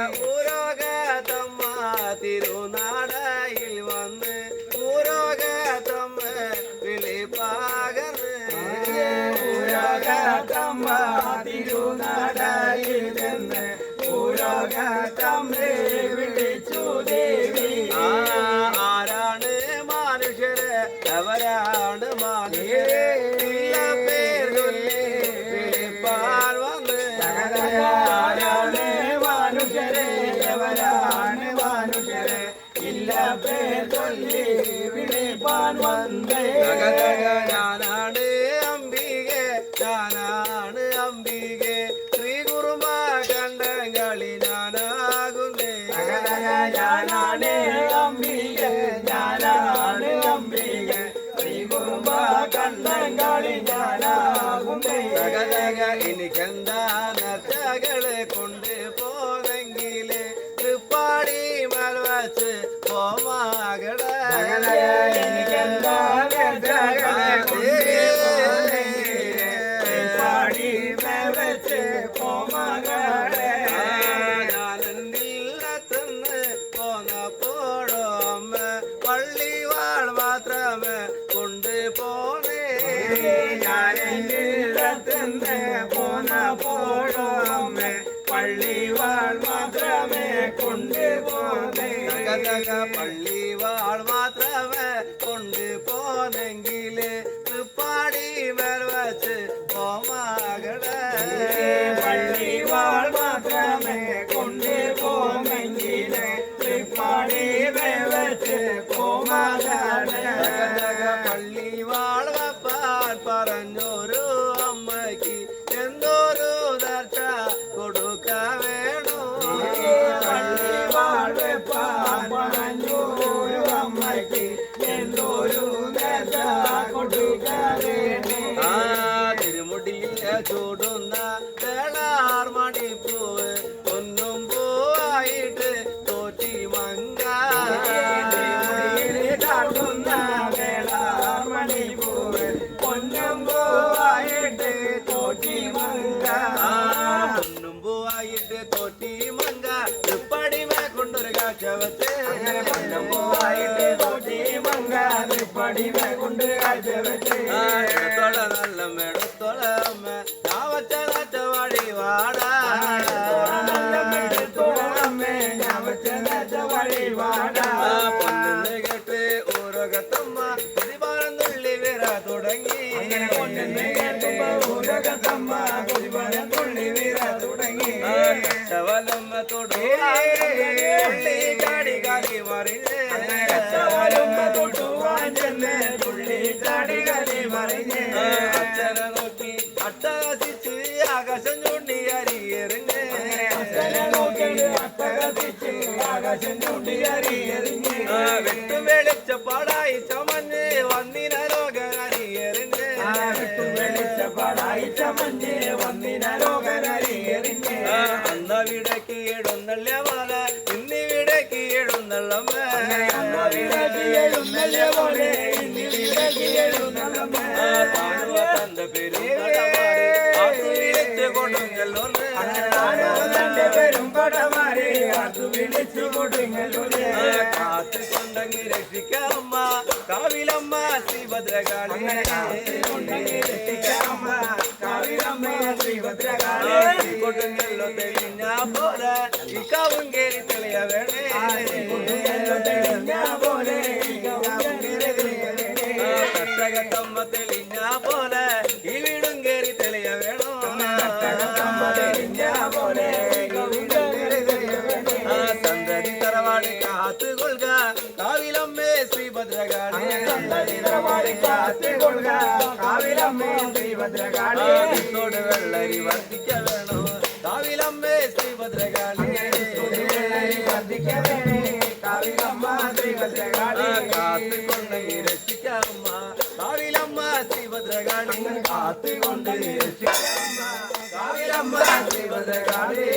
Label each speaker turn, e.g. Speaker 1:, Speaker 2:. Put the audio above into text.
Speaker 1: Uh,
Speaker 2: ചൊല്ലി വിളിപ്പാൻ വന്നേ.
Speaker 1: ഞാനാണ് അംബികെ ഞാനാണ് അംബികെ
Speaker 2: ഞാനെത്തിൻ്റെ പോന പോഴോമേ പള്ളിവാൾ മാത്രമേ കൊണ്ടുപോകെ
Speaker 1: പള്ളിവാൾ മാത്രം తిరుముడి చూడు. തൊട്ടി മങ്ക തൃപ്പടി മേക്കൊണ്ടൊരു കാഴ്ചവത്തെ പൂവായിട്ട്
Speaker 2: തൊട്ടി മങ്ക തൃപ്പടി മേക്കൊണ്ടൊരു കാഴ്ചവത്തെ
Speaker 1: എടുത്തോള നല്ല മെടുത്തോള അമ്മ ഞാവച്ച നാച്ചവാടി വാടാ കേട്ട് ഓരോ കത്തമ്മ പതിവാറം തുള്ളി വിര തുടങ്ങി അങ്ങനെ കൊണ്ടെന്ന്
Speaker 3: കേട്ടപ്പോ ഓരോ കത്തമ്മ പതിവാറം
Speaker 2: തുള്ളി വിര
Speaker 1: കച്ചവലമ്മത്തോടു തുള്ളി കളി മറിഞ്ഞ്
Speaker 3: കച്ചവലമ്മത്തോട്ടു വാഞ്ചെന്ന്
Speaker 2: തുള്ളി കളി മറിഞ്ഞ്
Speaker 1: അച്ഛന നോക്കി അട്ടകസിച്ച് ആകാശം ചൂണ്ടി അരിയെറിഞ്ഞ് അച്ഛന നോക്കി
Speaker 2: അട്ടകസിച്ച് ആകാശം ചൂണ്ടി അരിയെറിഞ്ഞ്
Speaker 1: വെട്ടും വെളിച്ചപ്പാടായി ചമഞ്ഞ് വന്നിന ലോകരറിയെറിഞ്ഞ് വെട്ടും
Speaker 2: വെളിച്ചപ്പാടായി ചമഞ്ഞ് വന്നിന ലോക
Speaker 1: അന്നവിടെ കീഴുന്നല്ല മല ഇന്നിവിടെ കീഴുന്നള്ളമ്മ അന്നവിടെ
Speaker 2: കീഴുന്നല്ല പോലെ ഇന്നിവിടെ കീഴുന്നള്ളമ്മ താഴുവ
Speaker 1: തന്റെ പേരും കൊടുങ്ങല്ലൂർ തന്റെ പേരും
Speaker 2: കൊടമാരി അത് വിളിച്ചു കൊടുങ്ങല്ലൂർ
Speaker 1: കാത്തു കൊണ്ടെങ്കിൽ രക്ഷിക്കാമ്മ കാവിലമ്മ ശ്രീഭദ്രകാളി കാത്തു കൊണ്ടെങ്കിൽ
Speaker 2: രക്ഷിക്കാമ്മ കാവിലമ്മ ശ്രീഭദ്രകാളി
Speaker 1: ಕೊಟ್ಟಂಗೆಲ್ಲ ಬೆಳಿನ ಬೋಲ ಈಗ ಉಂಗೇರಿ ತಲೆಯ ಬೇಡ ಕಟ್ಟಗ ತಮ್ಮ ತೆಲಿನ ಬೋಲ ಇವಿಡುಂಗೇರಿ ತಲೆಯ ಬೇಡ சந்ததி தரவாடு காத்து கொள்க. காவிலம்மே ஸ்ரீபத்ரகாணி சந்ததி வெள்ளரி வர்த்திக்க வேணும் காவிலம்மே காத்து கொண்டு ரசிக்க அம்மா காவிலம்மா ஸ்ரீபத்ரகாளி. காத்து கொண்டு ரசிக்க
Speaker 2: அம்மா காவிலம்மா ஸ்ரீபத்ரகாளி.